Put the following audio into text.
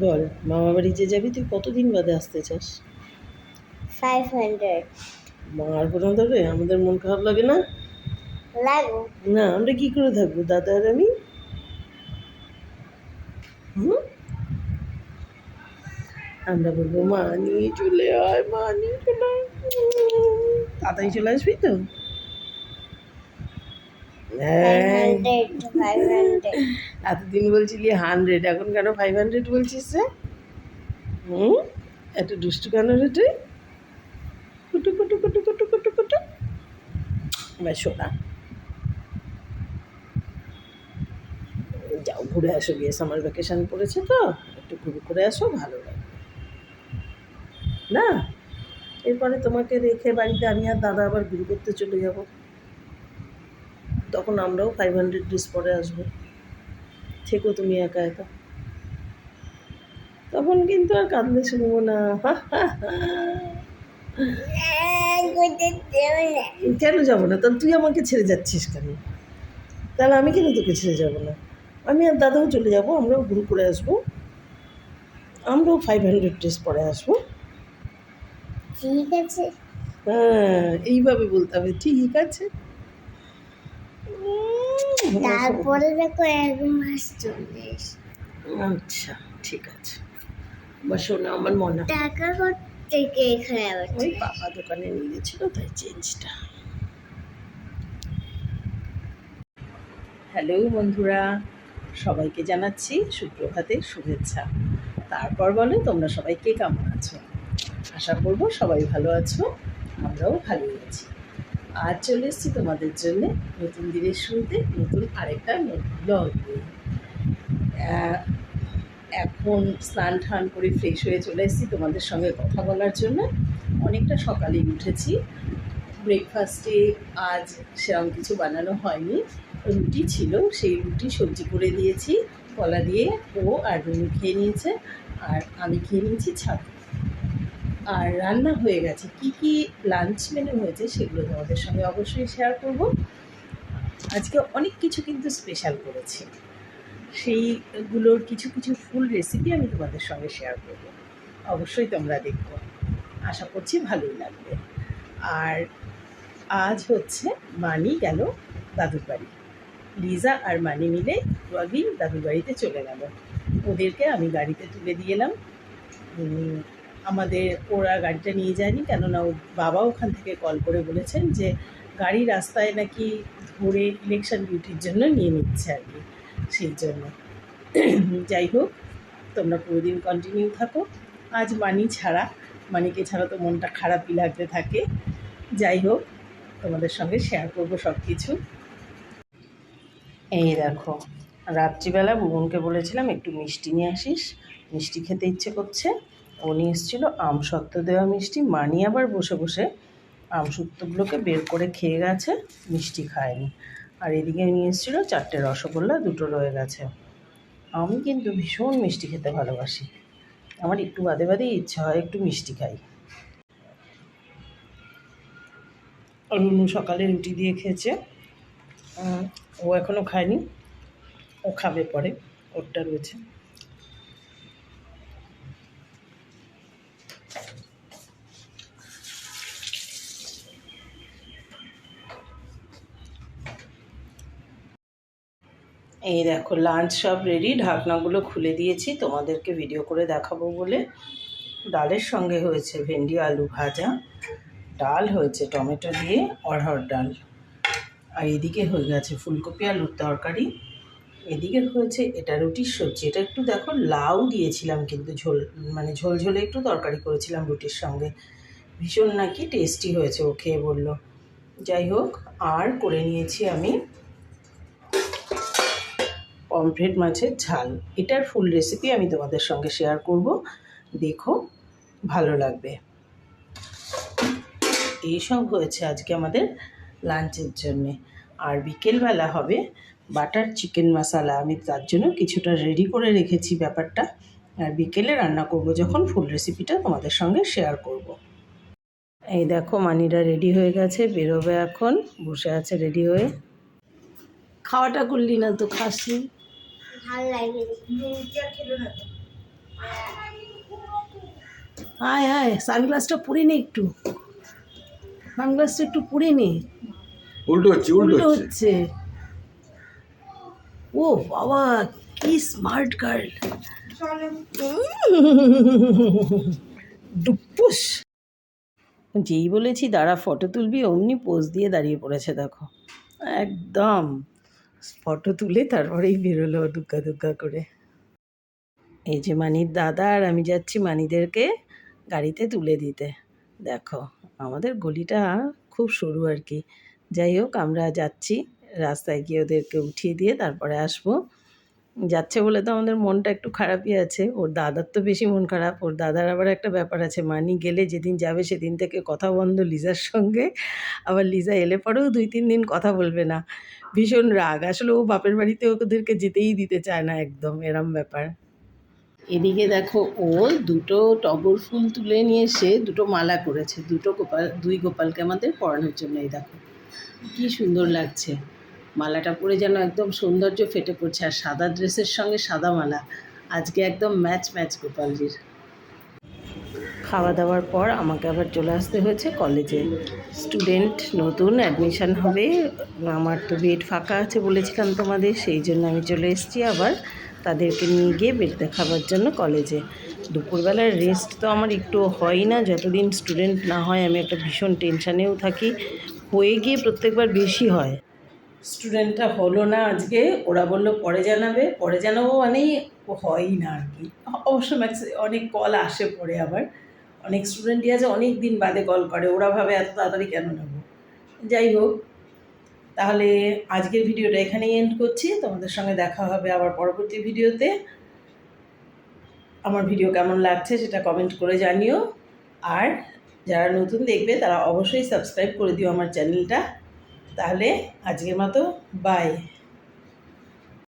বল মামা বাড়ি যে যাবি তুই কতদিন বাদে আসতে চাস? ফাইভ হান্ড্রেড মার কোনো ধরে আমাদের মন খারাপ লাগে না? লাগো। না আমরা কি করে থাকব দাদা আর আমি? হুম? আমরা বলব মা নিয়ে চলে আয় মা নিয়ে চলে আয়। তাড়াতাড়ি চলে আসবি তো ফাইভ হ্যাঁ হান্ড্রেড ফাইভ হান্ড্রেড এতদিন বলছিলি হান্ড্রেড এখন কেন ফাইভ হান্ড্রেড বলছিস রে? হুম? এত দুষ্টু কেন রে তুই? কুটু কুটু কুটু কুটু কুটু কুটু। এবার শোনা। যাও, ঘুরে আসো, গিয়ে সামার ভ্যাকেশন পড়েছে তো? একটু ঘুরে করে আসো, ভালো লাগবে। না? এরপরে তোমাকে রেখে বাড়িতে আমি আর দাদা আবার ঘুরে করতে চলে যাব। তখন আমরাও ফাইভ হান্ড্রেড ড্রেস পরে আসব। থেকো তুমি একা একা। তখন কিন্তু আর কাঁদলে শুনব না। কেন যাব না? তাহলে তুই আমাকে ছেড়ে যাচ্ছিস কেন? তাহলে আমি কেন তোকে ছেড়ে যাব না? আমি আর দাদাও চলে যাব আমরাও ঘুরে করে আসব। আমরাও ফাইভ হান্ড্রেড ড্রেস পরে আসব। ঠিক আছে। হ্যাঁ এইভাবে বলতে হবে। ঠিক আছে। তারপরে দেখো এক মাস চলে আচ্ছা ঠিক আছে। বসো না আমার মনে টাকা থেকে এখানে আবার ওই পাপা দোকানে নিয়ে গেছিল তাই চেঞ্জটা হ্যালো বন্ধুরা সবাইকে জানাচ্ছি সুপ্রভাতের শুভেচ্ছা। তারপর বলো তোমরা সবাই কে কেমন আছো? আশা করব সবাই ভালো আছো আমরাও ভালোই আছি। আজ চলে এসেছি তোমাদের জন্য নতুন দিনের শুরুতে নতুন আরেকটা ব্লগ এখন স্নান টান করে ফ্রেশ হয়ে চলে এসেছি তোমাদের সঙ্গে কথা বলার জন্য। অনেকটা সকালেই উঠেছি। ব্রেকফাস্টে আজ সেরকম কিছু বানানো হয়নি। রুটি ছিল, সেই রুটি সবজি করে দিয়েছি। কলা দিয়ে ও আর রুমি খেয়ে নিয়েছে। আর আমি খেয়ে নিয়েছি ছাতু। আর রান্না হয়ে গেছে। কি কি লাঞ্চ মেনু হয়েছে সেগুলো তোমাদের সঙ্গে অবশ্যই শেয়ার করব। আজকে অনেক কিছু কিন্তু স্পেশাল করেছি। সেইগুলোর কিছু কিছু ফুল রেসিপি আমি তোমাদের সঙ্গে শেয়ার করব। অবশ্যই তোমরা দেখো। আশা করছি ভালোই লাগবে। আর আজ হচ্ছে মানি গেল দাদুর বাড়ি। লিজা আর মানি মিলে একটু দাদুর বাড়িতে চলে গেল। ওদেরকে আমি গাড়িতে তুলে দিয়ে এলাম। আমাদের ওরা গাড়িটা নিয়ে যায়নি, কেননা ওর বাবা ওখান থেকে কল করে বলেছেন যে গাড়ি রাস্তায় নাকি ধরে ইলেকশন ডিউটির জন্য নিয়ে নিচ্ছে আর কি, সেই জন্য। যাই হোক, তোমরা পুরো দিন কন্টিনিউ থাকো। আজ মানি ছাড়া, মানিকে ছাড়া তো মনটা খারাপই লাগতে থাকে। যাই হোক, তোমাদের সঙ্গে শেয়ার করব সব কিছু এই দেখো, রাত্রিবেলা বুবনকে বলেছিলাম একটু মিষ্টি নিয়ে আসিস, মিষ্টি খেতে ইচ্ছে করছে। নিয়ে এসেছিল, আম সত্ত্ব দেওয়া মিষ্টি। মানি আবার বসে বসে আম বের করে খেয়ে গেছে, মিষ্টি খায়নি। আর এদিকে নিয়ে এসেছিল, চারটে রসগোল্লা, দুটো রয়ে গেছে। আমি কিন্তু ভীষণ মিষ্টি খেতে ভালোবাসি। আমার একটু বাদে বাদেই ইচ্ছা হয় একটু মিষ্টি খাই। রুনু সকালে রুটি দিয়ে খেয়েছে। ও এখনও খায়নি। ও খাবে পরে, ওরটা রয়েছে। এই দেখো লাঞ্চ সব রেডি ঢাকনাগুলো খুলে দিয়েছি, তোমাদেরকে ভিডিও করে দেখাবো বলে। ডালের সঙ্গে হয়েছে ভেন্ডি আলু ভাজা, ডাল হয়েছে টমেটো দিয়ে অড়হর ডাল। আর এদিকে হয়ে গেছে ফুলকপি আলুর তরকারি, এদিকে হয়েছে এটা রুটির সবজি। এটা একটু দেখো, লাউ দিয়েছিলাম কিন্তু ঝোল মানে ঝোল ঝোলে একটু তরকারি করেছিলাম রুটির সঙ্গে। ভীষণ নাকি টেস্টি হয়েছে ও খেয়ে বলল। যাই হোক, আর করে নিয়েছি আমি পমফ্রেট মাছের ঝাল। এটার ফুল রেসিপি আমি তোমাদের সঙ্গে শেয়ার করব। দেখো, ভালো লাগবে। এইসব হয়েছে আজকে আমাদের লাঞ্চের জন্যে। আর বিকেলবেলা হবে বাটার চিকেন মশালা। আমি তার জন্য কিছুটা রেডি করে রেখেছি ব্যাপারটা। আর বিকেলে রান্না করব যখন ফুল রেসিপিটা তোমাদের সঙ্গে শেয়ার করব। এই দেখো, মানিরা রেডি হয়ে গেছে, বেরোবে এখন। বসে আছে রেডি হয়ে। খাওয়াটা করলি না তো, খাসনি। ভালো লাগে। আয় আয় সানগ্লাসটা পরে নে একটু। সানগ্লাসটা একটু পরে নে। উল্টো হচ্ছে উল্টো হচ্ছে। ও বাবা কি স্মার্ট গার্ল। ডুপুস যেই বলেছি দাঁড়া ফটো তুলবি অমনি পোজ দিয়ে দাঁড়িয়ে পড়েছে দেখো। একদম। ফটো তুলে তারপরেই বেরোলো দুগ্গা দুগ্গা করে। এই যে মানির দাদা আর আমি যাচ্ছি মানিদেরকে গাড়িতে তুলে দিতে। দেখো, আমাদের গলিটা খুব সরু আর কি। যাই হোক, আমরা যাচ্ছি। রাস্তায় গিয়ে ওদেরকে উঠিয়ে দিয়ে তারপরে আসব। যাচ্ছে বলে তো আমাদের মনটা একটু খারাপই আছে। ওর দাদার তো বেশি মন খারাপ। ওর দাদার আবার একটা ব্যাপার আছে। মানি গেলে যেদিন যাবে সেদিন থেকে কথা বন্ধ লিজার সঙ্গে। আবার লিজা এলে পরেও দুই, তিন দিন কথা বলবে না। ভীষণ রাগ। আসলে ও বাপের বাড়িতে ওদেরকে যেতেই দিতে চায় না একদম। এরম ব্যাপার। এদিকে দেখো, ও দুটো টগর ফুল তুলে নিয়ে এসে দুটো মালা করেছে। দুটো গোপাল, দুই গোপালকে আমাদের পরানোর জন্য এই দেখো। কি সুন্দর লাগছে। মালাটা পরে যেন একদম সৌন্দর্য ফেটে পড়ছে আর সাদা ড্রেসের সঙ্গে সাদা মালা। আজকে একদম ম্যাচ ম্যাচ গোপালজির। খাওয়া দাওয়ার পর আমাকে আবার চলে আসতে হয়েছে কলেজে। স্টুডেন্ট নতুন, অ্যাডমিশান হবে। আমার তো বেড ফাঁকা আছে বলেছিলাম তোমাদের, সেই জন্য আমি চলে এসেছি আবার তাদেরকে নিয়ে গিয়ে বেড দেখাবার জন্য কলেজে। দুপুরবেলার রেস্ট তো আমার একটু হয় না, যতদিন স্টুডেন্ট না হয় আমি একটা ভীষণ টেনশানেও থাকি। হয়ে গিয়ে প্রত্যেকবার বেশি হয়। স্টুডেন্টটা হলো না আজকে, ওরা বলল পরে জানাবে, পরে জানাব মানেই ও হয়ই না আর কি। অবশ্য অনেক কল আসে পরে আবার। অনেক স্টুডেন্টই আছে, অনেক দিন বাদে কল করে, ওরা ভাবে এত তাড়াতাড়ি কেন নেব? যাই হোক, তাহলে আজকের ভিডিওটা এখানেই এন্ড করছি। তোমাদের সঙ্গে দেখা হবে আবার পরবর্তী ভিডিওতে। আমার ভিডিও কেমন লাগছে সেটা কমেন্ট করে জানিও। আর যারা নতুন দেখবে, তারা অবশ্যই সাবস্ক্রাইব করে দিও আমার চ্যানেলটা তাহলে আজকের মতো বাই